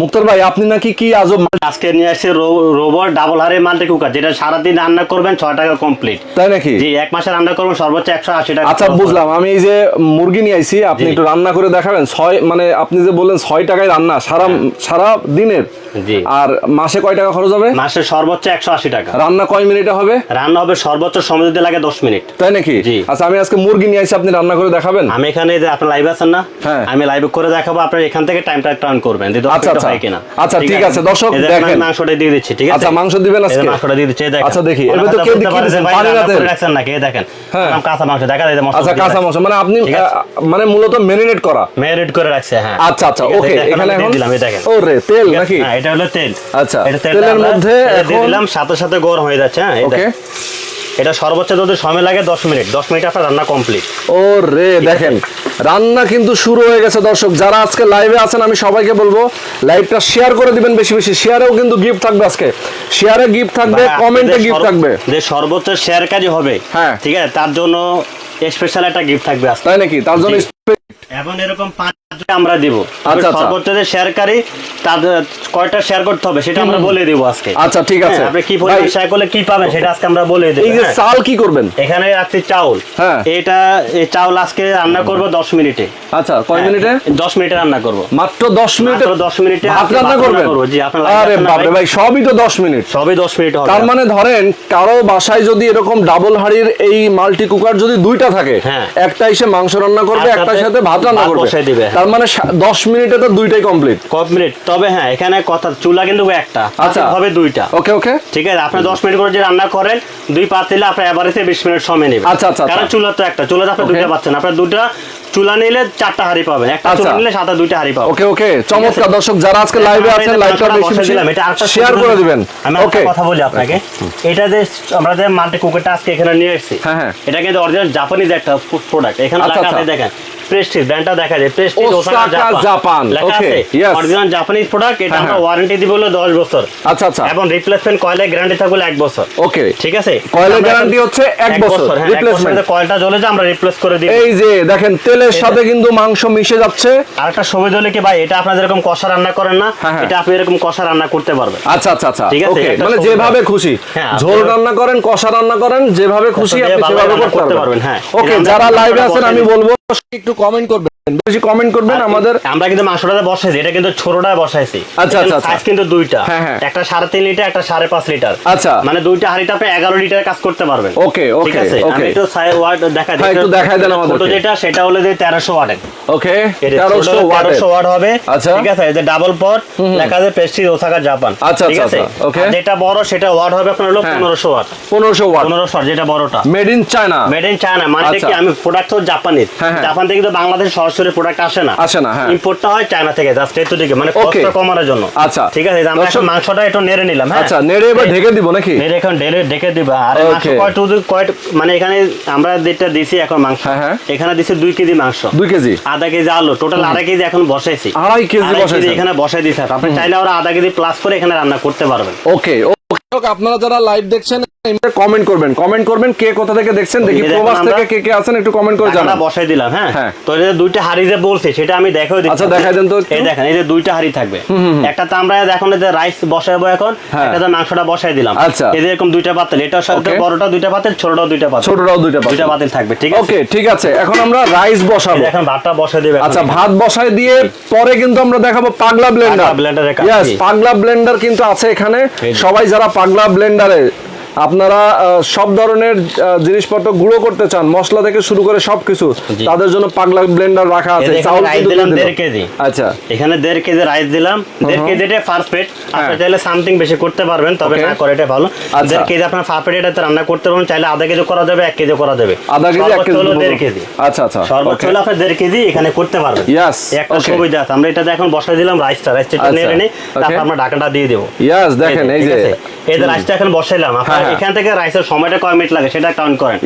মুক্তার ভাই আপনি নাকি কি আজব আজকে নিয়ে আসছে রোবট ডাবল হারে মাল্টি কুকার যেটা সারাদিন রান্না করবেন ছয় টাকা কমপ্লিট তাই নাকি? জি এক মাসে রান্না করবেন সর্বোচ্চ একশো আশি টাকা আচ্ছা বুঝলাম। আমি এই যে মুরগি নিয়ে আইছি আপনি একটু রান্না করে দেখাবেন। ছয় মানে আপনি যে বললেন ছয় টাকায় রান্না সারা সারা দিনের? হ্যাঁ। জি। আর মাসে কয় টাকা খরচ হবে। মাসে সর্বোচ্চ একশো আশি টাকা। রান্না কয় মিনিটে হবে? রান্না হবে সর্বোচ্চ সময় দিতে লাগে দশ মিনিট। তাই নাকি? জি। আচ্ছা আমি আজকে মুরগি নিয়ে আইছি আপনি রান্না করে দেখাবেন? আমি এখানে যে আপনার লাইভ আছেন না হ্যাঁ। আমি লাইভ করে দেখাবো আপনার এখান থেকে টাইমটা টার্ন করবেন। আচ্ছা, আচ্ছা। কিনা আচ্ছা, ঠিক আছে, দর্শক, দেখেন। মাংসটা দিয়ে দিচ্ছি ঠিক আছে আচ্ছা, মাংস দিবেন আজকে? মাংসটা দিয়ে দিচ্ছি দেখেন আচ্ছা, দেখি। এবার তো কে কি দিয়েছেন? ভাই পানি রাতের? রাখছেন নাকি এই দেখেন হ্যাঁ। কাঁচা মাংস দেখা যায় মশলা আচ্ছা কাঁচা। মশলা মানে আপনি মানে মূলত মেরিনেট করা ম্যারিনেট করে রাখছে হ্যাঁ আচ্ছা আচ্ছা ওকে এখানে এখন দিলাম এই দেখেন ও রে তেল নাকি হ্যাঁ, এটা হলো তেল আচ্ছা, এটা তেলের মধ্যে দিলাম সাথে সাথে গরম হয়ে যাচ্ছে হ্যাঁ ওকে। এটা সর্বোচ্চ যদি সময় লাগে দশ মিনিট দশ মিনিট আপনার রান্না কমপ্লিট ও রে দেখেন রান্না কিন্তু শুরু হয়ে গেছে দর্শক যারা আজকে লাইভে আছেন আমি সবাইকে বলব লাইভটা শেয়ার করে দিবেন বেশি বেশি শেয়ারেও কিন্তু গিফট থাকবে আজকে। শেয়ারে গিফট থাকবে কমেন্টে গিফট থাকবে। যে সর্বোচ্চ শেয়ার কাজই হবে হ্যাঁ। ঠিক আছে? তার জন্য স্পেশাল একটা গিফট থাকবে আজকে। তাই নাকি? তার জন্য। এবং এরকম আমরা দিব। আচ্ছা, আচ্ছা। সর্বোচ্চ যে শেয়ারকারী তাদের কয়টা শেয়ার করতে হবে সেটা আমরা বলে দিব আজকে। আচ্ছা ঠিক আছে। হ্যাঁ, আপনি কি পরিমাণ শেয়ার করলে কি পাবেন সেটা আজকে আমরা বলে দেব। এই যে হ্যাঁ। চাল কি করবেন? এখানে রাখছি চাউল। হ্যাঁ। এটা এই চাউল আজকে রান্না করব দশ মিনিটে। আচ্ছা কয় হ্যাঁ, মিনিটে? দশ মিনিটে রান্না করব। মাত্র দশ মিনিটে? 10 মিনিটে ভাত রান্না করবেন? করব, জি, আপনার আরে বাপরে ভাই? সবই তো দশ মিনিট। সবই দশ মিনিট হবে। তার মানে ধরেন কারও বাসায় যদি এরকম ডাবল হাড়ির এই মাল্টি কুকার যদি দুইটা থাকে হ্যাঁ। একটা এসে মাংস রান্না করবে সাথে সাথে ভাত রান্না করবে। দিবে। তার মানে সা- দশ মিনিটে তো দুইটাই কমপ্লিট কত মিনিট? তবে হ্যাঁ এখানে কথা চুলা কিন্তু একটা। আচ্ছা। হবে দুইটা। ওকে ওকে। ঠিক আছে আপনি দশ মিনিট করে যে রান্না করেন দুই পাতিলে আপনার এভারেজে বিশ মিনিট সময় নেবে। আচ্ছা, আচ্ছা, কারণ আচ্ছা। চুলা তো একটা। চুলাতে আপনি দুইটা পাচ্ছেন আপনার দুটা চুলা নিলে চারটা হাড়ি পাবেন। একটা আচ্ছা। চুলা নিলে সাথে দুইটা হাড়ি পাবেন। ওকে ওকে। চমৎকার। দর্শক যারা আজকে লাইভে আছেন লাইভটা বেশি বেশি শেয়ার করে দিবেন। আমি একটা কথা বলি আপনাকে। এটা যে আমরা যে মাল্টি কুকারটা আজকে এখানে নিয়ে এসেছি হ্যাঁ, হ্যাঁ। এটা কিন্তু অরিজিনাল জাপানিজ একটা প্রোডাক্ট এখানে আচ্ছা, আচ্ছা। দেখেন। প্রেস্টিজ ব্র্যান্ডটা দেখা যায়। প্রেস্টিজ ওসাকা জাপান, আছে। yes. অরিজিনাল জাপানিজ প্রোডাক্ট এটা হ্যাঁ, আমরা হ্যাঁ। ওয়ারেন্টি দিব হলো 10 বছর। আচ্ছা আচ্ছা। এবং রিপ্লেসমেন্ট কয়েলের গ্যারান্টি থাকবে এক বছর। ওকে ঠিক আছে? কয়েলের গ্যারান্টি হচ্ছে এক বছর। হ্যাঁ, রিপ্লেসমেন্ট কয়েলটা জ্বলে যায় আমরা রিপ্লেস করে দিই এই যে দেখেন তেলের সাথে কিন্তু মাংস মিশে যাচ্ছে। আর একটা হলে কি ভাই এটা আপনাদের এরকম কষা রান্না করেন না হ্যাঁ, হ্যাঁ। এটা আপনি এরকম কষা রান্না করতে পারবেন। আচ্ছা আচ্ছা আচ্ছা। ঠিক আছে, ওকে মানে যেভাবে খুশি। হ্যাঁ, ঝোল রান্না করেন কষা রান্না করেন যেভাবে খুশি আপনি সেভাবে করতে পারবেন। হ্যাঁ। ওকে যারা লাইভে আছেন আমি দিই। বলব একটু কমেন্ট করবেন বেশি কমেন্ট করবেন আমাদের আমরা কিন্তু বসাইছি এটা কিন্তু ছোটটায় বসাইছি আচ্ছা, আচ্ছা, আচ্ছা। সাইজ কিন্তু দুইটা হ্যাঁ, হ্যাঁ। একটা সাড়ে তিন লিটার একটা সাড়ে পাঁচ লিটার আচ্ছা। মানে দুইটা আপনি এগারো লিটার কাজ করতে পারবেন ওকে, ওকে, ওকে। আমি একটু ওয়াট দেখা হ্যাঁ, একটু দেখাই দেন আমাদেরকে। ছোট যেটা সেটা হলো যে তেরোশো ওয়াটের ওকে তেরোশো ওয়াট হবে আচ্ছা। ঠিক আছে যে ডাবল পট লেখা আছে পেস্ট্রি ওসাকা জাপান আচ্ছা, ঠিক আচ্ছা, আছে আচ্ছা, okay. আর যেটা বড় সেটা ওয়াট হবে আপনার হলো। পনেরোশো ওয়াট পনেরোশো ওয়াট পনেরোশো ওয়াট যেটা বড়টা made in China made in China মানে আচ্ছা। কি আমি প্রোডাক্ট তো জাপানিজ। জাপান থেকে তো বাংলাদেশ সরাসরি প্রোডাক্ট আসে না। আসে না, হ্যাঁ। ইম্পোর্টটা হয় চায়না থেকে জাস্ট এত দিকে মানে. কষ্ট কমানোর জন্য। আচ্ছা। ঠিক আছে আমরা এখন মাংসটা একটু নেড়ে নিলাম হ্যাঁ। আচ্ছা নেড়ে এবার ঢেকে দিব নাকি? নেড়ে এখন ঢেলে ঢেকে দিবা। আর মাংস. কয়টু কয় মানে এখানে আমরা যেটা দিছি এখন মাংস হ্যাঁ, হ্যাঁ। এখানে দিছি দুই কেজি মাংস। দুই কেজি? আধা কেজি আলু টোটাল আড়াই কেজি এখন বসাইছি। আড়াই কেজি বসাইছেন। এখানে বসাই দিছি। আপনি চাইলে ওরা আধা কেজি প্লাস করে এখানে রান্না করতে পারবেন। ওকে আপনারা যারা লাইভ দেখছেন কমেন্ট করবেন। কমেন্ট করবেন কে কোথা থেকে দেখছেন দেখি প্রবাস থেকে কে কে আছেন একটু কমেন্ট করে জানান। বসাই দিলাম হ্যাঁ? হ্যাঁ। তো এই যে দুইটা হাড়ি যে বলছি সেটা আমি দেখাও দিচ্ছি। আচ্ছা, দেখাই দেন তো এই দেখেন এই যে দুইটা হাড়ি থাকবে। একটা তো আমরা এখন যে রাইস বসাবো এখন হ্যাঁ। এটা মাংসটা বসাই দিলাম। আচ্ছা। এই এরকম দুইটা পাতিল এটার সাথে বড়টা দুইটা পাতিল ছোটটাও দুইটা পাতিল। ছোটরাও দুইটা পাতিল। দুইটা পাতিল থাকবে ঠিক আছে? ওকে ঠিক আছে। এখন আমরা রাইস বসাবো। এখন ভাতটা বসাই দিবে আচ্ছা ভাত বসায় দিয়ে পরে কিন্তু আমরা দেখাবো পাগলা ব্লেন্ডার পাগলা ইয়েস পাগলা ব্লেন্ডার কিন্তু আছে এখানে। সবাই যারা পাগলা ব্লেন্ডারে আপনারা সব ধরনের জিনিসপত্র গুঁড়ো করতে চান মশলা থেকে শুরু করে সবকিছু। তাদের জন্য পাগলা ব্লেন্ডার রাখা আছে চাউল দিলাম কেজি। আচ্ছা এখানে দেড় কেজি রাইস দিলাম দেড়। কেজিটা পারফেক্ট আপনি। চাইলে সামথিং বেশি করতে পারবেন তবে না করে এটা ভালো আচ্ছা। দেড় কেজি আপনার পারফেক্ট এটাতে রান্না করতে পারবেন চাইলে আধা কেজি করা যাবে এক কেজি করা যাবে আধা কেজি এক কেজি দেড় কেজি আচ্ছা আচ্ছা সর্বোচ্চ. হলো আপনি দেড় কেজি এখানে করতে পারবেন এই একটা সুবিধা আছে আমরা এটাতে এখন বসাই দিলাম রাইসটা রাইসটা আচ্ছা, নেড়ে নিই তারপর আমরা ঢাকাটা দিয়ে দেবো Yes, দেখেন এই যে এই যে রাইসটা এখন বসাইলাম আপনার হ্যাঁ, হ্যাঁ। এখান থেকে রাইসের সময়টা কয় মিনিট লাগে সেটা কাউন্ট করেন।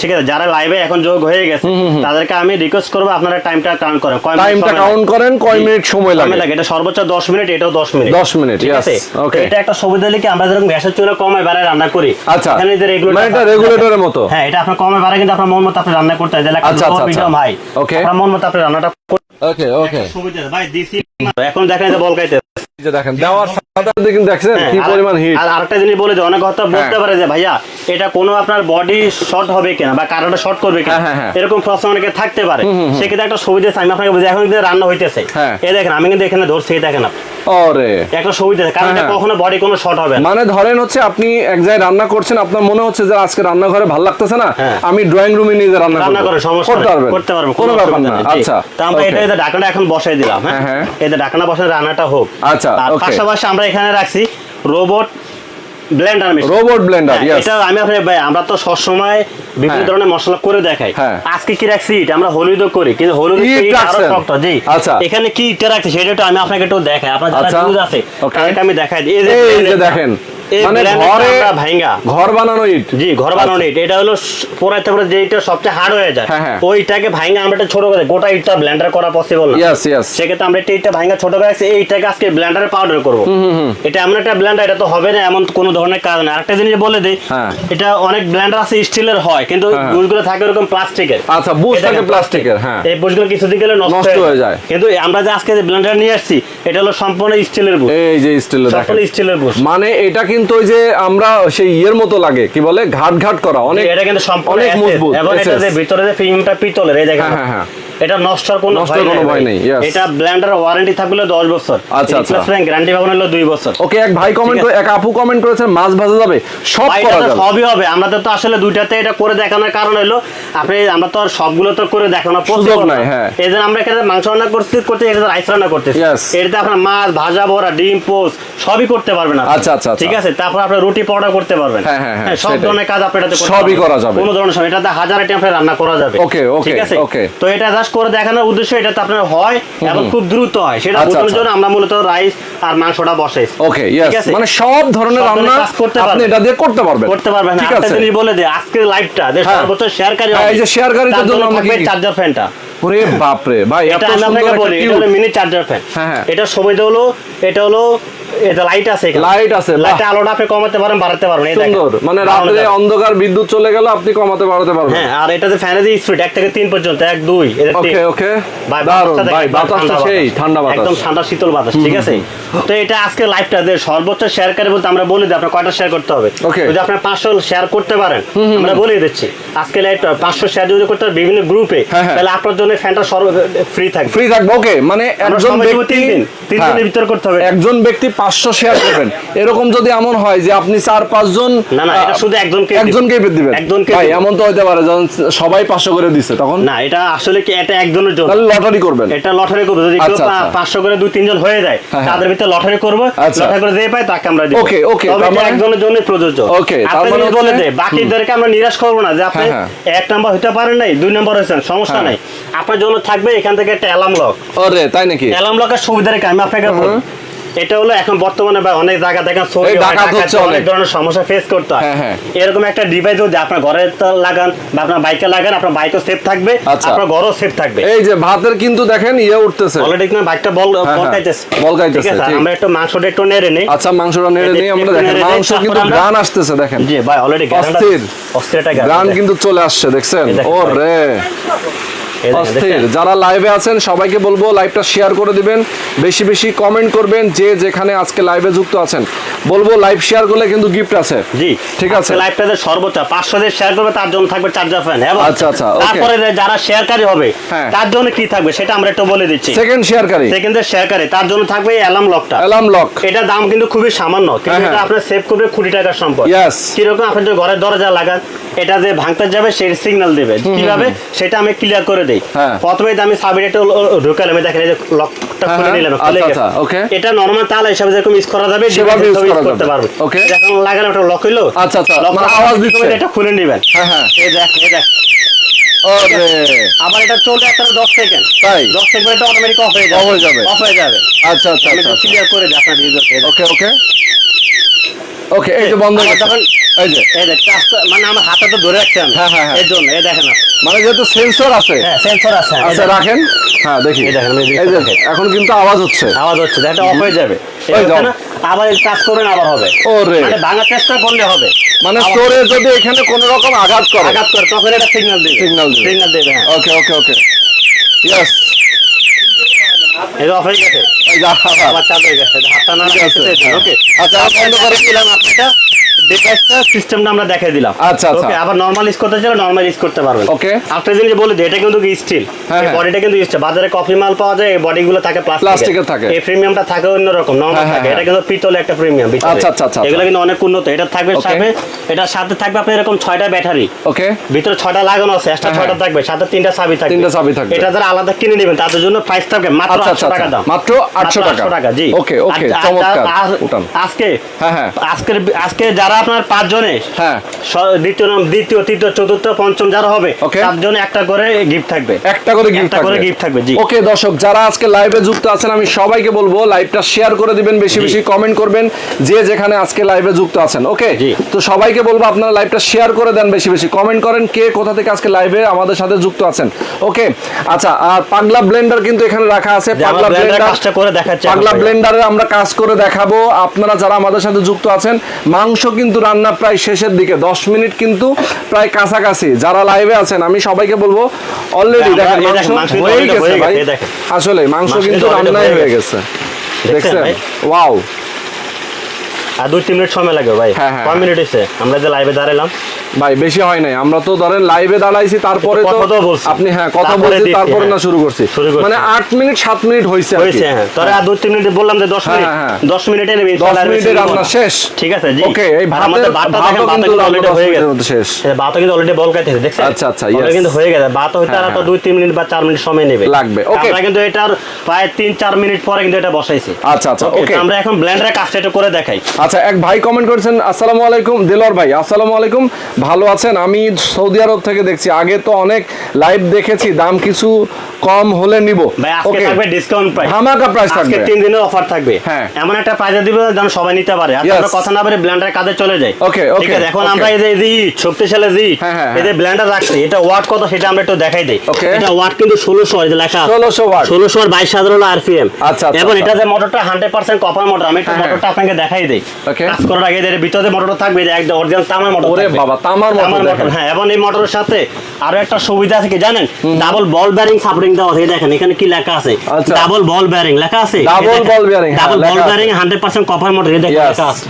ঠিক আছে যারা লাইভে এখন যোগ হয়ে গেছে তাদেরকে আমি রিকোয়েস্ট করব আপনারা টাইমটা কাউন্ট করেন। কয় মিনিট টাইমটা কাউন্ট করেন কয় মিনিট সময় লাগে? লাগে? এটা সর্বোচ্চ 10 মিনিট এটাও 10 মিনিট। 10 মিনিট, ঠিক আছে. এটা একটা সুবিধা হলে কি আমরা যেরকম গ্যাসের চুলা কমে বাড়ায় রান্না করি আচ্ছা। এখানে যে রেগুলেটর মানে এটা regulator-এর মতো? হ্যাঁ এটা আপনার কমে বাড়ায় কিন্তু আপনার মন মতো আপনি রান্না করতে হয় যেটা আচ্ছা, আচ্ছা, মিডিয়াম আচ্ছা। High Okay. আপনার মন মতো আপনি রান্নাটা ওকে ওকে সুবিধা ভাই দিছি এখন দেখেন যে বল খাইতে দেখেন দেওয়ার সাথে সাথে কিন্তু দেখছেন হ্যাঁ, কি পরিমাণ হিট আর আরেকটা জিনিস বলে যে অনেক কথা বলতে হ্যাঁ। পারে যে ভাইয়া এটা কোনো আপনার বডি শর্ট হবে কিনা বা কারোটা শর্ট করবে কিনা? হ্যাঁ। এরকম প্রশ্ন অনেকে থাকতে পারে। সেক্ষেত্রে একটা সুবিধা আছে আমি আপনাকে বুঝি এখন কিন্তু রান্না হইতেছে। এই দেখেন আমি কিন্তু এখানে ধরছি দেখেন আপনি। ওরে একটা সুবিধা কারণ এটা। কখনো বডি কোনো শর্ট হবে মানে ধরেন হচ্ছে আপনি এক জায়গায় রান্না করছেন আপনার মনে হচ্ছে যে আজকে রান্নাঘরে ভালো লাগতেছে না। আমি ড্রয়িং রুমে নিয়ে যে রান্না সমস্যা করতে পারবেন? করতে কোনো ব্যাপার না। আচ্ছা তা আমরা এটা এখন বসাই দিলাম হ্যাঁ। এটা ঢাকনা বসাই রান্নাটা হোক। আচ্ছা, okay. পাশাপাশি আমরা এখানে রাখছি robot blender machine robot blender এটা আমি আপনার ভাই আমরা তো সবসময় বিভিন্ন হ্যাঁ। ধরনের মশলা করে দেখাই হ্যাঁ। আজকে কি রাখছি এটা আমরা হলুদও করি কিন্তু হলুদ আরও? শক্ত জি আচ্ছা। এখানে কি এটা রাখছি সেটা তো আমি আপনাকে একটু দেখাই আপনার যারা আচ্ছা। আছে. আমি দেখাই এই যে দেখেন মানে ঘরে আমরা ভাঙ্গা ঘর বানানো ইট। জি ঘর বানানো ইট। এটা হলো পোড়াইতে পরে যেটা সবচেয়ে হার্ড হয়ে যায়। হ্যাঁ। ওইটাকে ভাঙ্গা আমরা একটা ছোট করে গোটা ইটটা ব্লেন্ডার করা পসিবল না। ইয়েস ইয়েস সেক্ষেত্রে আমরা ইটটা ভাঙ্গা ছোট করে এই ইটটাকে আজকে ব্লেন্ডারে পাউডার করব। এটা এমন একটা ব্লেন্ডার এটা তো হবে না এমন কোনো ধরনের কাজ না। আরেকটা জিনিস বলে দিই হ্যাঁ। এটা অনেক ব্লেন্ডার আছে স্টিলের হয় কিন্তু। বুশগুলো থাকে ওরকম প্লাস্টিকের। আচ্ছা বুশ এটা থাকে প্লাস্টিকের হ্যাঁ। এই বুশগুলো কিছুদিন গেলে নষ্ট নষ্ট হয়ে যায়। কিন্তু আমরা যে আজকে যে ব্লেন্ডার নিয়ে আসছি এটা হলো সম্পূর্ণ স্টিলের বুশ এই যে স্টিলে সম্পূর্ণ স্টিলের বুশ মানে এটা কিন্তু ওই যে আমরা সেই ইয়ের মতো লাগে কি বলে ঘাট ঘাট করা অনেক এটা কিন্তু সম্পূর্ণ অনেক মজবুত এবং এটা যে ভিতরে যে ফিল্মটা পিতলের এই দেখেন হ্যাঁ, হ্যাঁ, হ্যাঁ। এটা নষ্ট কোনো নষ্ট কোনো ভয়। নেই, এটা ব্লেন্ডার ওয়ারেন্টি থাকলে 10 বছর আচ্ছা, আচ্ছা। রিপ্লেসমেন্ট গ্যারান্টি পাবেন হলো 2 বছর ওকে এক ভাই কমেন্ট আছে। এক আপু কমেন্ট করেছেন মাছ ভাজা যাবে সব করা যাবে সবই হবে আমাদের তো আসলে দুইটাতে এটা করে দেখানোর কারণ হলো আপনি আমরা তো আর সবগুলো তো করে দেখানো possible না। হ্যাঁ। এই জন্য আমরা এখানে মাংস রান্না করতে করতে এটা রাইস রান্না করতেছি. এটাতে আপনার মাছ ভাজা ভরা ডিম পোস্ট সবই করতে পারবেন। আচ্ছা, আচ্ছা, আচ্ছা। ঠিক আছে তারপর আপনি রুটি পরোটা করতে পারবেন। হ্যাঁ, হ্যাঁ, হ্যাঁ, সব ধরনের কাজ আপনি এটাতে সবই করা যাবে। কোনো ধরনের সময় এটাতে হাজার আইটেম আপনি রান্না করা যাবে। Okay, okay, ঠিক আছে? okay. তো এটা জাস্ট করে দেখানোর উদ্দেশ্য এটাতে আপনার হয় এবং খুব দ্রুত হয়। সেটা আচ্ছা, বোঝানোর আচ্ছা। জন্য আমরা মূলত রাইস আর মাংসটা বসাই। ওকে ইয়েস আছে? মানে সব ধরনের রান্না আপনি এটা দিয়ে করতে পারবেন। করতে পারবেন ঠিক আছে। জিনিস বলে দে আজকের লাইভটা যে হ্যাঁ। সর্বোচ্চ শেয়ারকারী হ্যাঁ, এই যে শেয়ারকারীদের তার জন্য আমরা চার্জার ফ্যানটা ওরে বাপ রে ভাই এত এটা আমি সুন্দর আপনাকে বলি এটা মিনি চার্জার ফ্যান হ্যাঁ, হ্যাঁ। এটা সুবিধা হলো এটা হলো এটা লাইট আছে লাইট আছে বাহ, আলোটা আপনি কমাতে পারেন বাড়াতে পারবেন সুন্দর। মানে বাড়ানো অন্ধকার বিদ্যুৎ চলে গেল আপনি কমাতে বাড়াতে পারবেন। হ্যাঁ আর এটাতে ফ্যানের স্পিড এক থেকে তিন পর্যন্ত এক দুই এটা তিন। ওকে ওকে দারুণ ভাই বাতাসটা সেই ঠান্ডা বাতাস। একদম ঠান্ডা শীতল বাতাস ঠিক আছে? তো এটা আজকে লাইভটা যে সর্বোচ্চ শেয়ার করে বলতে আমরা বলে দিই আপনার কয়টা শেয়ার করতে হবে? যদি শেয়ার করতে পারেন আমরা বলে দিচ্ছি আজকে লাইভ পাঁচশো শেয়ার যদি করতে পারেন বিভিন্ন গ্রুপে হ্যাঁ, হ্যাঁ। তাহলে আপনার জন্য ফ্যানটা সর্ব ফ্রি থাকবে। ফ্রি থাকবে ওকে মানে একজন ব্যক্তি তিন হ্যাঁ, দিনের ভিতরে করতে হবে। একজন ব্যক্তি পাঁচশো শেয়ার করবেন। এরকম যদি এমন হয় যে আপনি চার পাঁচজন শুধু একজনকে দিবেন। একজনকে এমন তো হতে পারে যখন সবাই পাঁচশো করে দিচ্ছে তখন। না এটা আসলে কি এটা একজনের জন্য? লটারি করবেন। এটা লটারি করব। যদি কেউ আচ্ছা, আচ্ছা। পাঁচশো করে দুই তিনজন হয়ে যায় হ্যাঁ, হ্যাঁ। তাদের ভিতরে লটারি করব। আচ্ছা। লটারি করে যে পাই তাকে আমরা দিব। এটা মানে- একজনের জন্য প্রযোজ্য। আপনি মানে বলে দেয় বাকিদেরকে আমরা নিরাশ করব না যে আপনি হ্যাঁ, এক নাম্বার হতে পারেন নাই দুই নাম্বার হয়েছেন সমস্যা। নাই। আপনার জন্য থাকবে এখান থেকে একটা অ্যালার্ম লক ওরে তাই নাকি? অ্যালার্ম লকের সুবিধা রেখে আমি আপনাকে এটা হলো এখন বর্তমানে ভাই অনেক জায়গা দেখেন অনেক। ধরনের সমস্যা ফেস করতে হয়। হ্যাঁ, হ্যাঁ। এরকম একটা ডিভাইস যদি আপনার ঘরে লাগান বা আপনার বাইকে লাগান আপনার বাইকও সেফ থাকবে আচ্ছা। আপনার ঘরও সেফ থাকবে। এই যে ভাতের কিন্তু দেখেন ইয়ে উঠতেছে। অলরেডি কিন্তু বাইকটা বল হ্যাঁ, বল খাইতেছে ঠিক আছে আমরা একটু মাংসটা একটু নেড়ে নেই। আচ্ছা মাংসটা নেড়ে নিয়ে আমরা দেখেন মাংস কিন্তু গান আসতেছে দেখেন। জি ভাই অলরেডি অস্থির। অস্থির একটা গান কিন্তু চলে আসছে দেখছেন? এই দেখেন ও ভাই। রে অস্থির। যারা লাইভে আছেন সবাইকে বলব লাইভটা শেয়ার করে দিবেন। বেশি বেশি কমেন্ট করবেন যে যেখানে আজকে লাইভে যুক্ত আছেন। বলব লাইভ শেয়ার করলে কিন্তু গিফট আছে। জি। ঠিক আছে। লাইভটাতে সর্বোচ্চ পাঁচশো দিয়ে শেয়ার করবে তার জন্য থাকবে চার্জার ফ্যান আচ্ছা, আচ্ছা, তারপরে যারা শেয়ারকারী হবে হ্যাঁ। তার জন্য কি থাকবে সেটা আমরা একটু বলে দিচ্ছি। সেকেন্ড শেয়ারকারী সেকেন্ডের শেয়ারকারী তার জন্য থাকবে অ্যালার্ম লকটা অ্যালার্ম লক এটা দাম কিন্তু খুবই সামান্য। কিন্তু হ্যাঁ, এটা হ্যাঁ। আপনার সেভ করবে কোটি টাকার সম্পদ। ইয়েস কীরকম আপনি যদি ঘরের দরজা লাগান এটা যে ভাঙতে যাবে সেই সিগন্যাল দেবে। কীভাবে? সেটা আমি ক্লিয়ার করে দেই হ্যাঁ। প্রথমে আমি সাবির একটু ঢুকালাম দেখেন এই যে লকটা হ্যাঁ, খুলে হ্যাঁ। নিলাম আচ্ছা, খুলে গেছে। okay. এটা নরমাল তাল হিসাবে যেরকম ইউজ করা যাবে সেভাবে use করতে পারবে Okay. যখন লাগালাম ওটা লক হইল আচ্ছা, আচ্ছা, মানে আওয়াজ দিচ্ছে। এটা খুলে নেবেন হ্যাঁ, হ্যাঁ। এই দেখ এই দেখ আবার এটা চলবে একটা দশ সেকেন্ড তাই? দশ সেকেন্ড এটা অটোমেটিক অফ হয়ে যাবে Off হয়ে যাবে। অফ হয়ে যাবে আচ্ছা আচ্ছা আমি একটু ক্লিয়ার করে দিই আপনার ওকে ওকে ওকে এই যে বন্ধ যখন এই যে। এই দেখ মানে আমার হাতে তো ধরে রাখছি আমি। হ্যাঁ, হ্যাঁ, হ্যাঁ। এর জন্য এই দেখেন মানে যেহেতু সেন্সর আছে। হ্যাঁ সেন্সর আছে আচ্ছা রাখেন। হ্যাঁ দেখি। এই দেখেন, এই এই যে এখন কিন্তু আওয়াজ হচ্ছে। আওয়াজ হচ্ছে এটা অফ হয়ে যাবে। আবার কাজ করবেন আবার হবে। ওরে। মানে ভাঙার চেষ্টা করলে হবে। মানে আবার যদি এখানে কোন রকম আঘাত করে। আঘাত করে তখন এটা সিগন্যাল দেবে। সিগন্যাল দেবে। হ্যাঁ। ওকে ওকে ওকে ইয়েস অফ হয়ে গেছে। আবার। আবার চালু হয়ে গেছে। হাতটা না ঠিক হ্যাঁ। ওকে আচ্ছা, বন্ধ করে দিলাম আপনাটা ডিভাইসটা সিস্টেমটা আমরা দেখাই দিলাম আচ্ছা, আচ্ছা। ওকে আবার নরমাল ইউজ করতে চাইলে নরমাল ইউজ করতে পারবেন ওকে। আপনি যদি বলে দিই এটা কিন্তু স্টিল হ্যাঁ, এই হ্যাঁ। বডিটা কিন্তু স্টিল বাজারে কফি মাল পাওয়া যায় এই বডিগুলো থাকে প্লাস্টিকের থাকে। এই প্রিমিয়ামটা থাকে অন্যরকম নরমাল হ্যাঁ, থাকে হ্যাঁ, এটা কিন্তু পিতলে একটা প্রিমিয়াম আচ্ছা, আচ্ছা, আচ্ছা, এগুলো কিন্তু অনেক উন্নত এটা থাকবে সাথে এটার সাথে থাকবে আপনার এরকম ছয়টা ব্যাটারি ওকে ভিতরে ছয়টা লাগানো আছে এক্সট্রা হ্যাঁ, ছয়টা হ্যাঁ। থাকবে সাথে তিনটা চাবি থাকবে তিনটা চাবি থাকবে। এটা যারা আলাদা কিনে নেবেন তাদের জন্য প্রাইস থাকবে মাত্র আচ্ছা, আটশো আচ্ছা, টাকা দাম মাত্র 800 টাকা। টাকা জি ওকে, ওকে, চমৎকার। আজকে হ্যাঁ, হ্যাঁ। আজকের আজকে যারা আপনার পাঁচ জনে হ্যাঁ দ্বিতীয় নাম দ্বিতীয় তৃতীয় চতুর্থ পঞ্চম যারা হবে। তার একটা করে গিফট থাকবে। একটা করে গিফট করে gift থাকবে, জি। ওকে দর্শক যারা আজকে লাইভে যুক্ত আছেন আমি সবাইকে বলব লাইভটা শেয়ার করে দিবেন বেশি বেশি কমেন্ট করবেন যে যেখানে আজকে লাইভে যুক্ত আছেন ওকে তো সবাইকে বলব আপনারা লাইভটা শেয়ার করে দেন বেশি বেশি। কমেন্ট করেন কে কোথা থেকে আজকে লাইভে আমাদের সাথে যুক্ত আছেন ওকে আচ্ছা আর পাগলা ব্লেন্ডার কিন্তু এখানে রাখা আছে পাগলা ব্লেন্ডার কাজটা করে দেখাচ্ছি পাগলা ব্লেন্ডারে আমরা কাজ করে দেখাবো আপনারা যারা আমাদের সাথে যুক্ত আছেন মাংস কিন্তু রান্না প্রায় শেষের দিকে দশ মিনিট কিন্তু প্রায় কাছাকাছি। যারা লাইভে আছেন আমি সবাইকে বলব অলরেডি দেখেন মাংস দেখেন, মাংস হয়ে গেছে ভাই। আসলে মাংস কিন্তু রান্নাই হয়ে হয়ে গেছে। দেখছেন? ওয়াও আর দুই তিন মিনিট সময় লাগে ভাই। হ্যাঁ, হ্যাঁ, কয় মিনিট হয়েছে? আমরা যে লাইভে দাঁড়ালাম ভাই বেশি হয় নাই। আমরা তো ধরেন লাইভে দাঁড়াইছি তারপরে তো তো। আপনি হ্যাঁ কথা বলছি তারপরে হ্যাঁ। না শুরু করছি। মানে আট মিনিট সাত মিনিট হয়েছে আর কি। হয়েছে হ্যাঁ। তোরা আর দুই তিন মিনিট বললাম যে দশ হ্যাঁ, মিনিট। হ্যাঁ। দশ মিনিটে নেবে দশ মিনিটে রান্না শেষ। ঠিক আছে জি। ওকে এই ভাতের ভাতটা দেখেন ভাতটা কিন্তু অলরেডি হয়ে গেছে। শেষ। ভাতও কিন্তু অলরেডি বল খাইতেছে দেখছেন? আচ্ছা, আচ্ছা, yes. কিন্তু হয়ে গেছে। ভাত হইতে হ্যাঁ, আর তো হ্যাঁ। দুই তিন মিনিট বা চার মিনিট সময় নেবে। লাগবে, ওকে আমরা কিন্তু এটার প্রায় তিন চার মিনিট পরে কিন্তু এটা বসাইছি। আচ্ছা, আচ্ছা, okay. আমরা এখন ব্লেন্ডারে কাজটা করে দেখাই। আচ্ছা এক ভাই কমেন্ট করেছেন আসসালামু আলাইকুম দিলর ভাই আসসালামু আলাইকুম। ভালো আছেন? আমি সৌদি আরব থেকে দেখছি। আগে তো অনেক লাইভ দেখেছি দাম কিছু কম হলে নিব। ভাই আজকে ওকে থাকবে ডিসকাউন্ট প্রাইস ধামাকা প্রাইস আজকে থাকবে। তিন দিনের অফার থাকবে। হ্যাঁ। এমন একটা দিবে যেন সবাই নিতে পারে। আর আমরা কথা না বলে ব্লেন্ডার কাজে চলে যাই Okay, ঠিক আছে এখন আমরা এই যে এই শক্তিশালী যে ইট, হ্যাঁ, হ্যাঁ, এই যে রাখছি এটা ওয়াট কত সেটা আমরা একটু দেখাই দিই. এটা ওয়াট কিন্তু ষোলোশো এই যে লেখা আছে। ষোলোশো ওয়াট ষোলোশো আর বাইশ হাজার হলো আরপিএম আচ্ছা, আচ্ছা, এবং আচ্ছা। এটা যে মোটরটা হান্ড্রেড পার্সেন্ট কপার মোটর আমি একটু হ্যাঁ, হ্যাঁ। মোটরটা আপনাকে দেখাই দিই। Okay. কাজ করার আগে এর ভিতরে মোটরটা থাকবে যে একদম অরিজিনাল তামার মোটর ওরে বাবা, তামার মোটর। মোটর হ্যাঁ এবং এই মোটরের সাথে আরও একটা সুবিধা আছে কি জানেন ডাবল বল ব্যারিং সাপোর্টিং দেওয়া আছে দেখেন এখানে কি লেখা আছে আচ্ছা। ডাবল বল ব্যারিং লেখা আছে হ্যাঁ, ডাবল বল লেখা ব্যারিং 100% কপার মোটর এই দেখেন লেখা আছে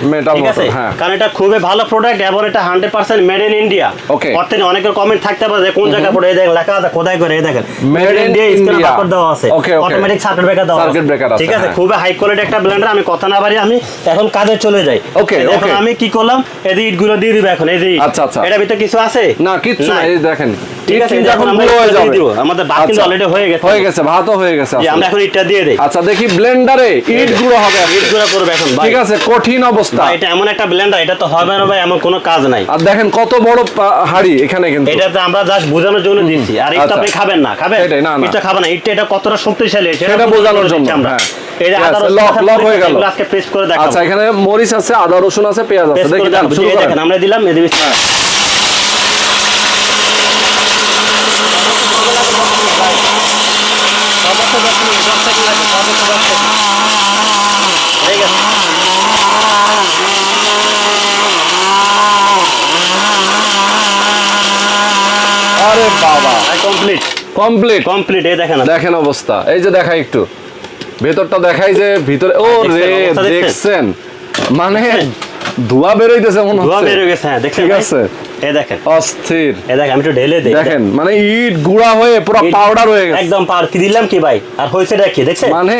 আছে motor, হ্যাঁ। কারণ এটা খুবই ভালো প্রোডাক্ট এবং এটা 100% মেড ইন ইন্ডিয়া Okay. অর্থে অনেকের কমেন্ট থাকতে পারে যে কোন জায়গা পড়ে দেখেন লেখা আছে খোদাই করে দেখেন Made in স্ক্রিনে India. বারকোড দেওয়া আছে. অটোমেটিক সার্কিট ব্রেকার দেওয়া Circuit breaker আছে, ঠিক আছে হ্যাঁ। খুবই হাই কোয়ালিটি একটা ব্লেন্ডার আমি কথা না বাড়ি আমি এখন কাজে চলে যাই দেখুন okay. আমি কি করলাম এই যে ইটগুলো দিয়ে দিব এখন এই যে আচ্ছা, আচ্ছা। এটার ভিতরে কিছু আছে? না কিচ্ছু নাই। দেখেন। ঠিক আছে এখন গুঁড়ো হয়ে যাবে। আমাদের ভাত কিন্তু আচ্ছা। অলরেডি হয়ে গেছে। হয়ে গেছে ভাতও হয়ে গেছে আমরা এখন ইটটা দিয়ে দেই। আচ্ছা দেখি ব্লেন্ডারে ইট গুঁড়ো হবে আজকে। ইটগুলো করবে এখন ভাই। ঠিক আছে কঠিন অবস্থা। এটা এমন একটা ব্লেন্ডার এটা তো হবে না ভাই এমন কোনো কাজ নাই। আর দেখেন কত বড় হাড়ি এখানে কিন্তু। এটাতে আমরা জাস্ট বোঝানোর জন্য দিচ্ছি। আর এটা আচ্ছা। আপনি খাবেন না খাবেন? এটাই, না। এটা খাবেন না ইটটা এটা কতটা শক্তিশালী সেটা বোঝানোর জন্য, আমরা। হ্যাঁ। হয়ে আচ্ছা এখানে মরিচ আছে আদা রসুন আছে পেঁয়াজ আছে দেখি শুরু করেন। আমরা দিলাম এদিকে হয়ে গেছে। আরে বাবা ভাই, complete, কমপ্লিট এই দেখেন দেখেন অবস্থা। এই যে দেখাই একটু। ভেতরটা দেখাই যে ভিতরে ও রে দেখছেন? মানে ধোয়া বেরোইতেছে মনে ধোঁয়া হচ্ছে। বের হয়ে গেছে, হ্যাঁ, দেখছেন ঠিক আছে। এই দেখেন। অস্থির। এই দেখেন আমি একটু ঢেলে দিই। দেখেন মানে ইট গুঁড়া হয়ে পুরো পাউডার হয়ে গেছে। একদম পার কি দিলাম কি ভাই? আর হয়েছেটা কি দেখছেন? মানে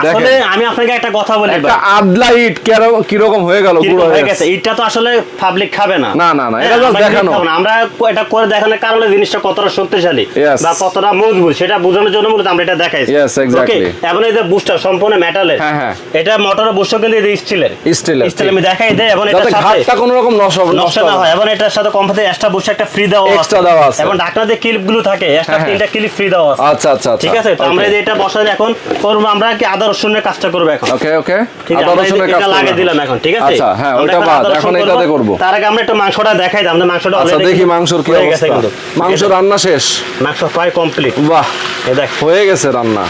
আসলে আমি আপনাকে একটা কথা বলি একটা আদলা ইট কীরকম কীরকম হয়ে গেল গুঁড়ো হয়ে হয়ে গেছে। ইটটা তো আসলে পাবলিক খাবে না। না, না, না, এটা হ্যাঁ, just আমরা দেখানো। আমরা এটা করে দেখানোর কারণে জিনিসটা কতটা শক্তিশালী বা কতটা মজবুত সেটা বোঝানোর জন্য মূলত আমরা এটা দেখাইছি। Exactly. Okay? এবং এই যে বুস্টার সম্পূর্ণ মেটালের হ্যাঁ, হ্যাঁ। এটা মোটরের বুস্টার কিন্তু স্টিলের স্টিলের স্টিল আমি দেখাই দেই এবং এটার সাথে কোনো রকম নষ্ট নষ্ট না হয়। এবং এটার সাথে কম্পাতে এক্সট্রা বুস্টার একটা ফ্রি দেওয়া Extra দেওয়া আছে। এবং ঢাকনা ক্লিপগুলো থাকে এক্সট্রা হ্যাঁ, হ্যাঁ। তিনটা ক্লিপ ফ্রি দেওয়া আছে। আচ্ছা আচ্ছা আচ্ছা। ঠিক আছে? তো আমরা এটা বসাই এখন করব আমরা কি আদা রসুনের কাজটা করব এখন? ওকে ওকে আছে আদা রসুনের এটা লাগিয়ে দিলাম এখন ঠিক আছে? আচ্ছা হ্যাঁ এখন বাদ। এখন এটাতে করব। তার আগে আমরা একটু মাংসটা দেখাই দাম মাংসটা আচ্ছা দেখি মাংসর কি অবস্থা। মাংস রান্না শেষ। মাংস প্রায় কমপ্লিট বাহ। এই দেখ। হয়ে গেছে রান্না।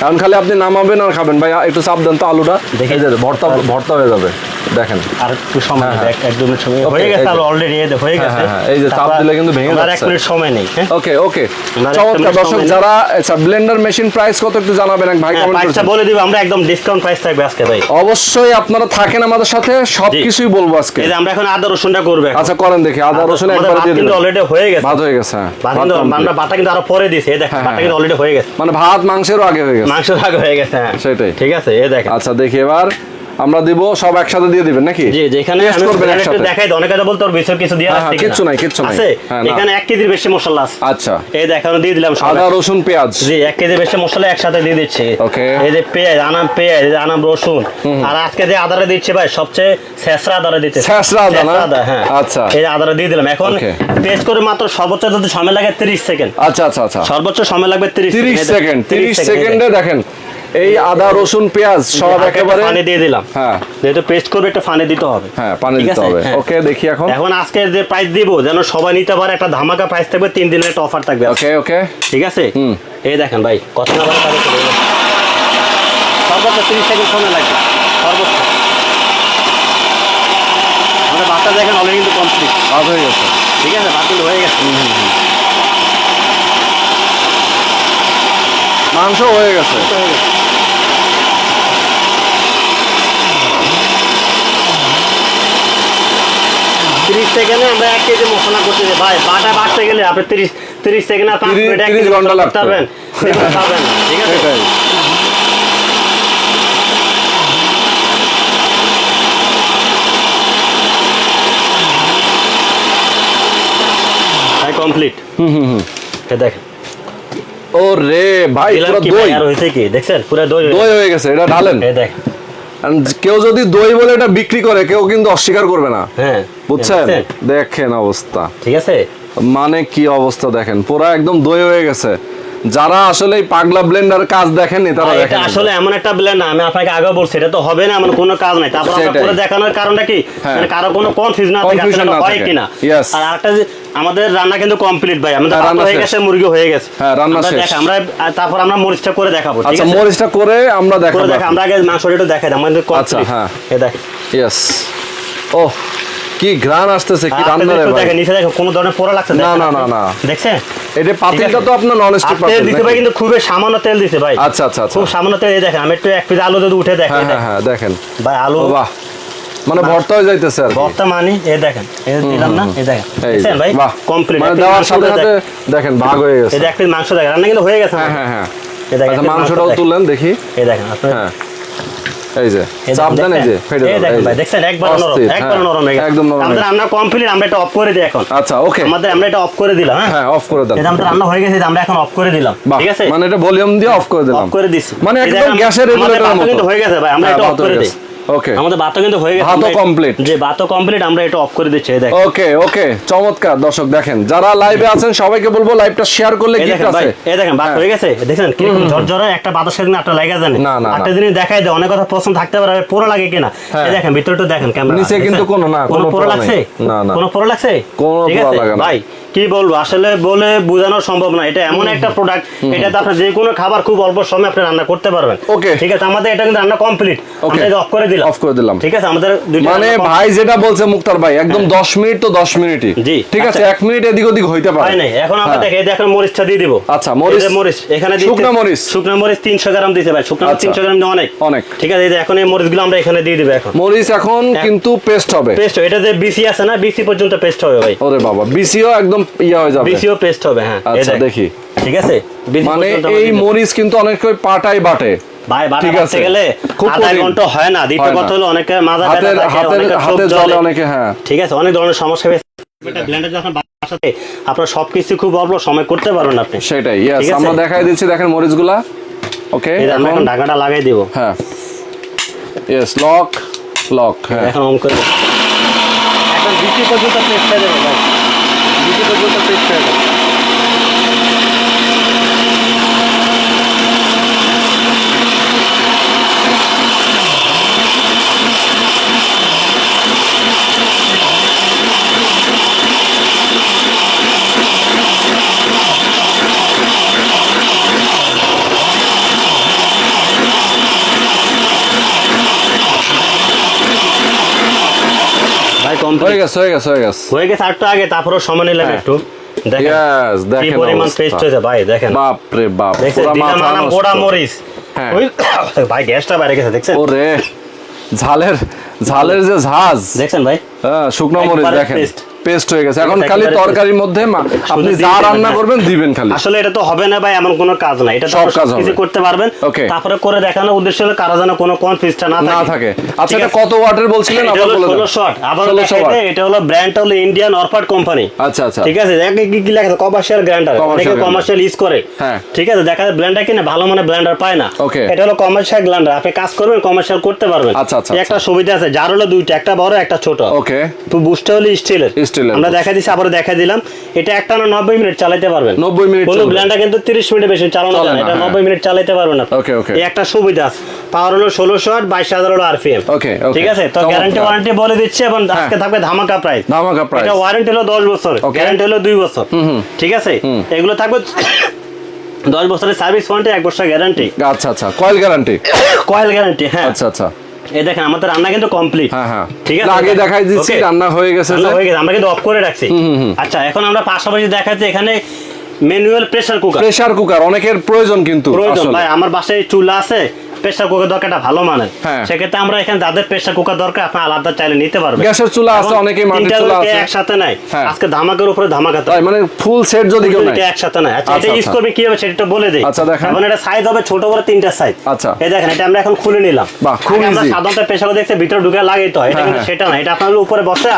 এখন খালি আপনি নামাবেন আর খাবেন। ভাই একটু চাপ দেন তো আলুটা। দেখি। এই যে ভর্তা ভর্তা হয়ে যাবে। দেখেন। আর একটু সময় হ্যাঁ, এক- এক দু মিনিট সময়। হয়ে গেছে যে। অলরেডি হয়ে হ্যাঁ, গেছে। হ্যাঁ, হ্যাঁ, এই যে চাপ দিলে কিন্তু ভেঙে আমার এক যাচ্ছে। মিনিট সময় নেই হ্যাঁ? ওকে ওকে চমৎকার। দর্শক যারা আচ্ছা ব্লেন্ডার মেশিন প্রাইস কত একটু জানাবেন? এক ভাই হ্যাঁ, কমেন্ট প্রাইসটা বলে দিব আমরা একদম ডিসকাউন্ট প্রাইস থাকবে আজকে ভাই। অবশ্যই আপনারা থাকেন আমাদের সাথে সবকিছুই বলব আজকে। এই যে আমরা এখন আদা রসুনটা করবে। আচ্ছা করেন দেখি। আদা রসুন একবার দিয়ে কিন্তু দিন অলরেডি হয়ে গেছে। ভাত হয়ে গেছে হ্যাঁ। ভাত। আমরা বাটা কিন্তু আরও পরে দিছি এই দেখেন হ্যাঁ, বাটা হ্যাঁ। কিন্তু অলরেডি হয়ে গেছে। মানে ভাত মাংসেরও আগে হয়ে গেছে। মাংস ভাগ হয়ে গেছে হ্যাঁ। সেটাই। ঠিক আছে এ দেখেন। আচ্ছা দেখি এবার। আমরা দিব সব একসাথে দিয়ে দিবেন নাকি? জি একটু একসাথে। দেখাই অনেকে বলতো ওর কিছু দিয়ে হ্যাঁ, হ্যাঁ। কিচ্ছু নাই, কিচ্ছু নাই। আছে? হ্যাঁ, এখানে এক কেজির বেশি মশলা আছে। আচ্ছা। এই দেখেন দিয়ে দিলাম আদা রসুন পেঁয়াজ। জি এক কেজি বেশি মশলা একসাথে দিয়ে দিচ্ছি। Okay. এই যে পেঁয়াজ পেঁয়াজ রসুন। আর আজকে যে আদারে দিচ্ছি ভাই সবচেয়ে শেষরা আদারে দিতে। আদা না? হ্যাঁ। আচ্ছা। এই আদারে দিয়ে দিলাম। এখন. পেস্ট করে মাত্র সর্বোচ্চ যদি সময় লাগে 30 সেকেন্ড। আচ্ছা আচ্ছা আচ্ছা। সর্বোচ্চ সময় লাগবে 30 তিরিশ এই সেকেন্ড দেখেন, 30 সেকেন্ডে দেখেন। এই আদা রসুন পেঁয়াজ সব একেবারে পানি দিয়ে দিলাম। হ্যাঁ। যেহেতু পেস্ট করবে একটু পানি দিতে হবে। হ্যাঁ পানি দিতে হবে। হ্যাঁ। ওকে দেখি এখন। এখন আজকে যে প্রাইস দিব যেন সবাই নিতে পারে একটা ধামাকা প্রাইস থাকবে তিন দিনের একটা অফার থাকবে। ওকে ওকে ঠিক আছে? হুম। এই দেখেন ভাই কত না বলে তাহলে চলে। সর্বোচ্চ তিরিশ সেকেন্ড সময় লাগবে। সর্বোচ্চ। আমাদের বাচ্চা দেখেন অলরেডি কিন্তু কমপ্লিট ভাত হয়ে গেছে। ঠিক আছে? কিন্তু হয়ে গেছে। মাংস হয়ে গেছে। হয়ে গেছে। তিরিশ সেকেন্ডে আমরা এক কেজি মশলা করতে ভাই বাটা বাটতে গেলে আপনি তিরিশ তিরিশ সেকেন্ড এক কেজি ঘণ্টা মশলা লাগতো। পারবেন। ঠিক আছে? Complete hmm hmm hmm. দেখেন ও রে ভাই পুরো দই। আর হয়েছে কি? দেখছেন? পুরো দই দই হয়ে গেছে এটা ঢালেন। এই দেখেন কেউ যদি দই বলে এটা বিক্রি করে কেউ কিন্তু অস্বীকার করবে না। হ্যাঁ বুঝছেন। দেখেন অবস্থা। ঠিক আছে? মানে কি অবস্থা দেখেন পুরা একদম দই হয়ে গেছে। যারা আসলে পাগলা ব্লেন্ডার কাজ দেখেননি তারা এটা দেখেন আসলে এমন একটা ব্লেন্ড আমি আপনাকে আগে বলছি এটা তো হবে না এমন কোনো কাজ নাই। তারপর আমরা। করে দেখানোর কারণটা কি? হ্যাঁ। মানে কারও কোনো কনফিউজ না থাকে আসলে না হয়। কিনা. আর আরেকটা আমাদের রান্না কিন্তু কমপ্লিট ভাই। আমাদের হ্যাঁ, রান্না হয়ে গেছে মুরগি হয়ে গেছে। হ্যাঁ, রান্না শেষ। দেখ আমরা তারপর আমরা মরিচটা করে দেখাবো ঠিক আছে? আচ্ছা মরিচটা করে আমরা দেখাবো দেখা আমরা আগে মাংসটা একটু দেখাই দিই, আমাদের আচ্ছা, হ্যাঁ। এই দেখ ইয়েস ও কি ঘ্রাণ আসতেছে কি রান্না রে ভাই। দেখেন নিচে দেখো কোনো ধরনের পোড়া লাগছে না, না, না, না। দেখছেন? এটা পাতিলটা তো আপনার নন স্টিক তেল পাতিল দিতে ভাই কিন্তু খুবই সামান্য তেল দিছে ভাই। আচ্ছা আচ্ছা আচ্ছা। খুব সামান্য তেল দেখেন আমি একটু এক পিস আলু যদি উঠে দেখেন। হ্যাঁ হ্যাঁ দেখেন। হ্যাঁ ভাই আলু বাহ। মানে ভর্তা হয়ে যাইতেছে আর কি। বর্তা মানি এই দেখেন এই দিলাম না এই দেখেন দেখছেন ভাই? বাহ। কমপ্লিট মানে দেওয়ার সাথে সাথে দেখেন। ভাগ হয়ে গেছে। যে এক পিস মাংস দেখেন রান্না কিন্তু হয়ে গেছে হ্যাঁ হ্যাঁ হ্যাঁ। এই দেখেন আচ্ছা মাংসটাও দেখেন। তুললেন দেখি। এই দেখেন আপনি হ্যাঁ। এই যে দেন এই যে ফেটে যাবে, ভাই দেখছেন? একবার নরম একবার হ্যাঁ, নরম হয়ে গেছে একদম নরম হয়ে আমাদের রান্না কমপ্লিট আমরা এটা অফ করে দিই এখন। আচ্ছা ওকে আমাদের আমরা এটা অফ করে দিলাম হ্যাঁ? হ্যাঁ অফ করে দিলাম এটা আমাদের রান্না হয়ে গেছে আমরা এখন অফ করে দিলাম ঠিক আছে? মানে এটা ভলিউম দিয়ে অফ করে দিলাম। অফ করে দিছি। মানে একদম গ্যাসের রেগুলেটর মতো কিন্তু হয়ে গেছে ভাই আমরা হ্যাঁ, এটা অফ করে হয়ে দিই। ওকে আমাদের ভাতও কিন্তু হয়ে গেছে ভাতও complete। যে ভাতও কমপ্লিট আমরা এটা অফ করে দিচ্ছি এই দেখেন। ওকে ওকে চমৎকার। দর্শক দেখেন যারা লাইভে আছেন সবাইকে বলব লাইভটা শেয়ার করলে গিফট আছে। এই দেখেন ভাত হ্যাঁ। হয়ে গেছে? দেখেন কীরকম ঝরঝরে একটা বাতাসের দিন একটা লাগা জানে না, না, একটা না। জিনিস দেখাই দেয় অনেক কথা পছন্দ থাকতে পারে পুরো লাগে কিনা? হ্যাঁ। এই দেখেন ভিতরটা দেখেন ক্যামেরা। নিচে কিন্তু কোনো না, কোনো পুরো লাগছে? না, না। কোনো পুরো লাগছে? কোনো আছে লাগে না। ভাই। কি বলব? আসলে বলে বোঝানো সম্ভব না। এটা এমন একটা প্রোডাক্ট এটাতে আপনি যে কোনো খাবার খুব অল্প সময় আপনি রান্না করতে পারবেন। ওকে ঠিক আছে? আমাদের এটা কিন্তু রান্না কমপ্লিট. আমরা অফ করে দিলাম। Off করে দিলাম। ঠিক আছে? আমাদের মানে ভাই যেটা বলছে মুক্তার ভাই একদম 10 মিনিট তো 10 মিনিটই। জি, ঠিক আছে? আচ্ছা। 1 মিনিট এদিক ওদিক হইতে পারে। হয় নাই। এখন আমরা হ্যাঁ। দেখে দেখেন মরিচটা দিয়ে দিব। আচ্ছা, মরিচ- মরিচ এখানে শুকনো মরিচ। শুকনো মরিচ 300 গ্রাম দিতে ভাই। শুকনো আচ্ছা। 300 গ্রাম অনেক। অনেক। ঠিক আছে? এই যে এখন এই মরিচগুলো আমরা এখানে দিয়ে দিব এখন। মরিচ এখন কিন্তু পেস্ট হবে। পেস্ট এটা যে বিসি আছে না? বিসি পর্যন্ত পেস্ট হবে ভাই। ওরে বাবা বিসিও একদম ইয়া হয়ে যাবে। বিসিও পেস্ট হবে হ্যাঁ। আচ্ছা দেখি। ঠিক আছে? মানে এই মরিচ কিন্তু অনেক পাটাই বাটে। ভাই বাটা আছে। গেলে আধা ঘণ্টা হয় না। দ্বিতীয় কথা হলো অনেকে মাজা ব্যথা থাকে। জলে অনেকে হ্যাঁ। ঠিক আছে অনেক ধরনের সমস্যা হবে এটা ব্লেন্ডার যখন বাসাতে আপনার সবকিছু খুব অল্প সময় করতে পারবেন আপনি। সেটাই আমরা দেখাই দিচ্ছি দেখেন মরিচগুলা। ওকে এখন ঢাকাটা লাগাই দিব। হ্যাঁ। লক লক হ্যাঁ। এখন অন করে এখন পর্যন্ত হয়ে যাবে ভাই বিসি পর্যন্ত পেস্ট হয়ে কমপ্লিট হয়ে গেছে হয়ে গেছে হয়ে গেছে। হয়ে গেছে আগে তারপরে সময় নিলাম হ্যাঁ। একটু। দেখেন Yes, কি পরিমাণ পেস্ট হয়েছে ভাই দেখেন। বাপ রে বাপ দেখছেন পুরা মাথা মরিচ। হ্যাঁ। ভাই গ্যাসটা বাইরে গেছে দেখছেন? ওরে ঝালের ঝালের যে ঝাঁজ। দেখছেন ভাই? শুকনো মরিচ দেখেন। পেস্ট হয়ে গেছে। এখন খালি তরকারির মধ্যে আপনি যা রান্না হ্যাঁ। করবেন দিবেন খালি। আসলে এটা তো হবে না ভাই এমন কোনো কাজ না এটা সব কাজ হবে। করতে পারবেন। তারপরে করে দেখানোর উদ্দেশ্য হলো কারও যেন কোনো কনফিউজটা না না থাকে। আচ্ছা এটা কত ওয়াটের বলছিলেন? আবার বলে দেন। 16 শট। আবার 16 দেখাই watt। দেই, এটা হলো ব্র্যান্ডটা হলো ইন্ডিয়ান অরফার্ড কোম্পানি আচ্ছা আচ্ছা। ঠিক আছে? দেখে কি কি লেখা আছে? কমার্শিয়াল Commercial অনেকে কমার্শিয়াল ইউজ করে। হ্যাঁ। ঠিক আছে? দেখা যায় ব্লেন্ডার কিনে ভালো মানে ব্লেন্ডার পায় না। এটা হলো কমার্শিয়াল গ্রাইন্ডার আপনি কাজ করবেন কমার্শিয়াল করতে পারবেন। আচ্ছা, আচ্ছা, একটা সুবিধা আছে যার হলো দুইটা একটা বড় একটা ছোট। ওকে তো বুস্টটা হলো স্টিলের এর। আমরা দেখা দিছি আবার দেখা দিলাম। এটা একটা না নব্বই মিনিট চালাতে পারবেন। 90 মিনিট কোনো। ব্লেন্ডার কিন্তু তিরিশ মিনিটে বেশি চালানো যায় এটা হ্যাঁ। নব্বই মিনিট চালাতে পারবেন না Okay, okay. এই একটা সুবিধা। আছে পাওয়ার হলো ষোলোশো আট বাইশ হাজার হলো আরপিএম okay. ঠিক আছে? তো। গ্যারান্টি ওয়ারেন্টি বলে দিচ্ছি এবং আজকে থাকবে ধামাকা প্রাইস ধামাকা price। এটা ওয়ারেন্টি হলো দশ বছর। Okay. গ্যারান্টি হলো দুই বছর। ঠিক আছে? এগুলো থাকবে দশ বছরের সার্ভিস ওয়ারেন্টি এক বছর গ্যারান্টি আচ্ছা আচ্ছা। কয়েল গ্যারান্টি কয়েল গ্যারান্টি হ্যাঁ। আচ্ছা আচ্ছা। এই দেখেন আমাদের রান্না কিন্তু কমপ্লিট হ্যাঁ হ্যাঁ। ঠিক আছে? আগে দেখাই দিচ্ছি রান্না হয়ে গেছে হয়ে গেছে আমরা কিন্তু অফ করে রাখছি। আচ্ছা এখন আমরা পাশাপাশি দেখাচ্ছি এখানে manual pressure cooker pressure cooker অনেকের প্রয়োজন কিন্তু প্রয়োজন ভাই আমার বাসায় চুলা আছে প্রেসার কুকার দরকারটা ভালো মানের হ্যাঁ। সেক্ষেত্রে আমরা এখানে যাদের প্রেসার কুকার দরকার আপনি আলাদা চাইলে নিতে পারবেন গ্যাসের চুলা আছে, অনেকেই মাটির চুলা আছে। একসাথে নাই হ্যাঁ। আজকে ধামাকের উপরে ধামাকা তাই মানে ফুল সেট যদি কেউ নেয় একসাথে নাই আচ্ছা আচ্ছা, এটা ইউজ আচ্ছা। করবে কি হবে সেটা বলে দেই আচ্ছা, দেখান। এখন এটা সাইজ হবে ছোট বড় তিনটা সাইজ আচ্ছা। এই দেখেন এটা আমরা এখন খুলে নিলাম বাহ, খুব আগে আমরা। সাধারণত প্রেসার দেখতে ভিতরে ঢুকে লাগাইতে হয় এটা হ্যাঁ, কিন্তু। সেটা না এটা আপনার উপরে বসে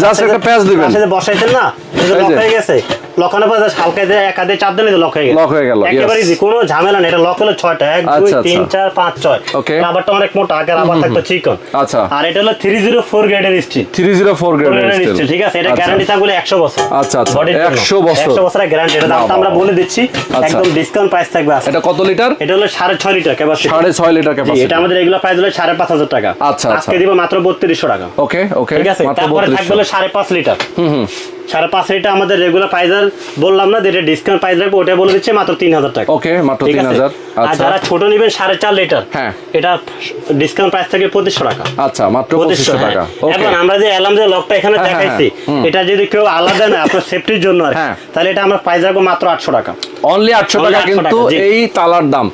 Just একটা প্যাঁচ দিবেন। বসাইছেন না যে। লক হয়ে গেছে লকানোর পর হালকা দিয়ে এক হাতে চাপ দিলে লক হয়ে গেল। Lock হয়ে গেল, একেবারে easy, কোনো ঝামেলা নেই এটা লক হলো ছয়টা এক দুই আচ্ছা, তিন আচ্ছা। চার পাঁচ ছয়। Okay. রাবারটা অনেক মোটা আগে রাবার থাকতো চিকন। আচ্ছা। আর এটা হলো থ্রি জিরো ফোর গ্রেডের স্টিল থ্রি জিরো ফোর গ্রেডের স্টিল ঠিক আছে? এটা গ্যারান্টি থাকবে একশো বছর। আচ্ছা, আচ্ছা, Body র জন্য। 100 বছর। 100 বছরের গ্যারান্টি এটা দামটা আমরা বলে দিচ্ছি। আচ্ছা। একদম ডিসকাউন্ট প্রাইস থাকবে এটা কত লিটার এটা হলো সাড়ে ছয় লিটার ক্যাপাসিটি সাড়ে ছয় লিটার ক্যাপাসিটি এটা আমাদের এগুলো প্রাইস হলো সাড়ে পাঁচ হাজার টাকা। আচ্ছা, আচ্ছা। আজকে দিব মাত্র বত্রিশশো টাকা। ওকে ওকে ঠিক আছে? তারপরে থাকবে হলো 3200 সাড়ে পাঁচ লিটার সাড়ে পাঁচ লিটার আমাদের রেগুলার প্রাইস বললাম না যেটা ডিসকাউন্ট প্রাইস রাখব ওটা বলে দিচ্ছে মাত্র তিন হাজার টাকা। ওকে মাত্র তিন হাজার। আর আচ্ছা। যারা ছোট নেবেন সাড়ে চার লিটার হ্যাঁ। এটা ডিসকাউন্ট প্রাইস থাকে পঁচিশশো টাকা। আচ্ছা মাত্র পঁচিশশো পঁচিশশো টাকা। আমরা যে অ্যালার্ম যে লকটা এখানে হ্যাঁ, দেখাইছি এটা যদি কেউ আলাদা না আপনার সেফটির জন্য আর হ্যাঁ। তাহলে এটা আমরা প্রাইস রাখব মাত্র আটশো টাকা। অনলি আটশো টাকা 800 কিন্তু এই তালার দাম।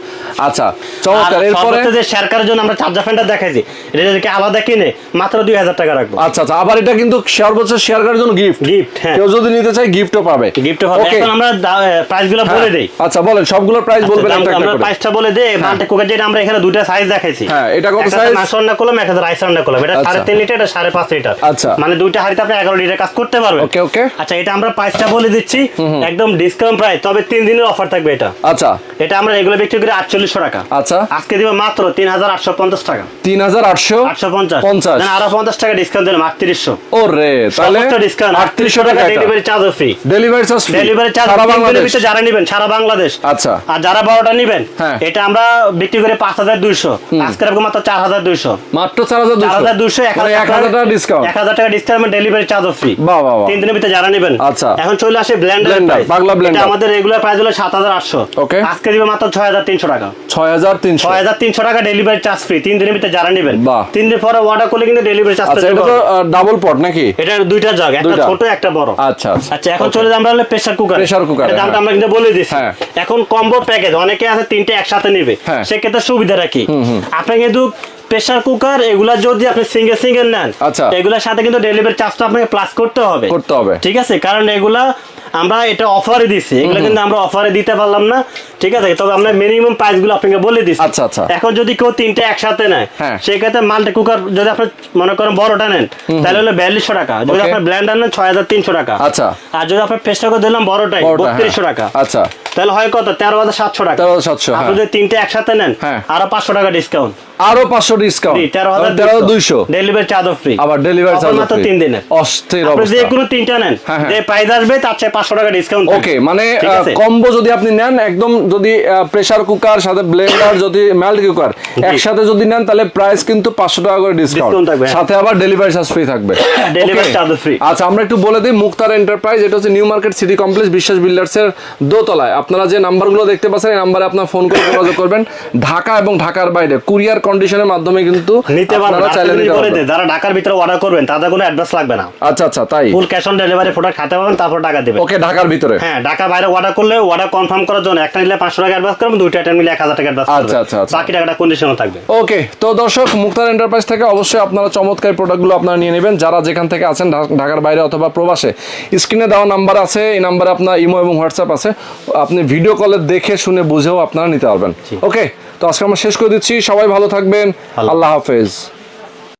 আচ্ছা চমৎকার এরপরে? যে শেয়ার করার জন্য আমরা চার্জার ফ্যানটা দেখাইছি এটা যদি আলাদা কিনে মাত্র দুই হাজার টাকা রাখব। আচ্ছা আচ্ছা আবার এটা কিন্তু সর্বোচ্চ শেয়ার করার জন্য গিফট গিফট হ্যাঁ। কেউ যদি নিতে চায় গিফটও পাবে। ওকে এখন আমরা বলে দেই। আচ্ছা বলেন সবগুলোর প্রাইস বলবেন আচ্ছা, একটা একটা আমরা প্রাইসটা বলে দেই। মাল্টি কুকার যেটা আমরা এখানে দুটো সাইজ দেখাইছি। হ্যাঁ, এটা কত রাইস রান্না করলাম এটা আচ্ছা। সাড়ে তিন লিটার এটা সাড়ে পাঁচ লিটার আচ্ছা। মানে দুইটা হাড়িতে আপনি এগারো লিটার কাজ করতে পারবেন। ওকে ওকে আচ্ছা এটা আমরা প্রাইসটা বলে দিচ্ছি। একদম ডিসকাউন্ট প্রাইস তবে তিন দিনের অফার থাকবে এটা। আচ্ছা। এটা আমরা এগুলো বিক্রি করি টাকা। আচ্ছা। আজকে দিব মাত্র তিন হাজার আটশো পঞ্চাশ টাকা। তিন হাজার আটশো আটশো পঞ্চাশ। পঞ্চাশ। আরও পঞ্চাশ টাকা ডিসকাউন্ট দিলাম আটত্রিশশো। ও রে তাহলে ডিসকাউন্ট আটত্রিশশো টাকা delivery charge free delivery charge delivery charge সারা বাংলাদেশ। যারা নেবেন সারা বাংলাদেশ। আচ্ছা। আর যারা বারোটা নেবেন হ্যাঁ। এটা আমরা বিক্রি করে পাঁচ হাজার দুইশো। আজকে রাখব মাত্র চার হাজার দুইশো। মাত্র চার হাজার চার হাজার দুইশো এক হাজার টাকা ডিসকাউন্ট এক হাজার টাকা ডিসকাউন্ট ডেলিভারি চার্জ ফ্রি বাহ তিন দিনের ভিতরে যারা নেবেন। আচ্ছা। এখন চলে আসে Blender, পাগলা blender। আমাদের রেগুলার প্রাইস হলো সাত হাজার আটশো। Okay. আজকে দিবে মাত্র ছয় হাজার তিনশো টাকা। ছয় হাজার তিনশো। ছয় হাজার তিনশো টাকা ডেলিভারি চার্জ ফ্রি তিন দিনের ভিতরে যারা নেবেন তিন দিন পরে অর্ডার করলে কিন্তু ডেলিভারি চার্জ আচ্ছা এটা তো ডাবল পট নাকি? এটা দুইটা জাগ একটা ছোট একটা বড়। আচ্ছা আচ্ছা। এখন চলে যাই আমরা প্রেসার কুকার Pressure cooker, দামটা হ্যাঁ। আমরা কিন্তু বলে দিচ্ছি হ্যাঁ। এখন কম্বো প্যাকেজ অনেকে আছে তিনটে একসাথে নিবে। হ্যাঁ। সেক্ষেত্রে সুবিধাটা কি? আপনি কিন্তু প্রেসার কুকার এগুলা যদি আপনি সিঙ্গেল সিঙ্গেল নেন আচ্ছা। এগুলোর সাথে কিন্তু ডেলিভারি চার্জটা আপনাকে প্লাস করতে হবে। করতে হবে। ঠিক আছে? কারণ এগুলা আমরা এটা অফারে দিচ্ছি এগুলো কিন্তু আমরা অফারে দিতে পারলাম না। ঠিক আছে? তবে আমরা মিনিমাম প্রাইসগুলো আপনাকে বলে দিচ্ছি আচ্ছা, আচ্ছা। এখন যদি কেউ তিনটে একসাথে নেয় হ্যাঁ। সেক্ষেত্রে মাল্টি কুকার যদি আপনি মনে করেন বড়টা নেন তাহলে হলো বিয়াল্লিশশো টাকা। যদি Okay. আপনার ব্ল্যান্ডার নেন ছয় হাজার তিনশো টাকা। আচ্ছা। আর যদি আপনার পেস্টা করে দিলাম বড়টাই বড়টা, হ্যাঁ। বত্রিশশো টাকা। আচ্ছা। তাহলে হয় কত? তেরো হাজার সাতশো টাকা। তেরো হাজার সাতশো আপনি হ্যাঁ। যদি তিনটে একসাথে নেন। আরও পাঁচশো টাকা ডিসকাউন্ট আরও পাঁচশো ডিসকাউন্ট ডেলিভারি চার্জ ফ্রি আবার ডেলিভারি চার্জ মাত্র দিনের। অস্থির আপনি যে কোনো তিনটা নেন। হ্যাঁ, হ্যাঁ। যে প্রাইস আসবে তার চেয়ে পাঁচশো টাকা ডিসকাউন্ট ওকে মানে কম্বো যদি আপনি নেন একদম যদি প্রেসার কুকার সাথে ব্লেন্ডার যদি মেল্ট কুকার একসাথে যদি নেন তাহলে প্রাইস কিন্তু পাঁচশো টাকা করে ডিসকাউন্ট থাকবে, হ্যাঁ। সাথে আবার ডেলিভারি চার্জ ফ্রি থাকবে। Okay? charge free। আচ্ছা আমরা একটু বলে দিই মুক্তার এন্টারপ্রাইজ এটা হচ্ছে new market city complex Biswas builders এর দোতলায়। আপনারা যে নাম্বারগুলো দেখতে পাচ্ছেন এই নাম্বারে আপনার ফোন করে যোগাযোগ করবেন। ঢাকা এবং ঢাকার বাইরে। কুরিয়ার কন্ডিশনের মাধ্যমে কিন্তু নিতে পারবেন। যারা ঢাকার ভিতরে অর্ডার করবেন তাদের কোনো অ্যাডভান্স লাগবে না। আচ্ছা আচ্ছা তাই? Full cash on delivery product হাতে পাবেন তারপর টাকা দেবেন। ওকে ঢাকার ভিতরে? হ্যাঁ ঢাকা বাইরে অর্ডার করলে অর্ডার কনফার্ম করার জন্য একটা নিলে পাঁচশো টাকা অ্যাডভান্স করবেন দুইটা আইটেম নিলে এক হাজার টাকা অ্যাডভান্স আচ্ছা, করবেন। আচ্ছা, আচ্ছা। বাকি টাকাটা কন্ডিশনও থাকবে। ওকে তো দর্শক মুক্তার এন্টারপ্রাইজ থেকে অবশ্যই আপনারা চমৎকার প্রোডাক্টগুলো আপনারা নিয়ে নেবেন। যারা যেখান থেকে আছেন ঢাকার বাইরে অথবা প্রবাসে স্ক্রিনে দেওয়া নাম্বার আছে এই নাম্বারে আপনার ইমো এবং হোয়াটসঅ্যাপ আছে। আপনি ভিডিও কলে দেখে শুনে বুঝেও আপনারা নিতে পারবেন। ওকে তো আজকে আমরা শেষ করে দিচ্ছি। সবাই ভালো থাকবেন। আল্লাহ। আল্লাহ হাফেজ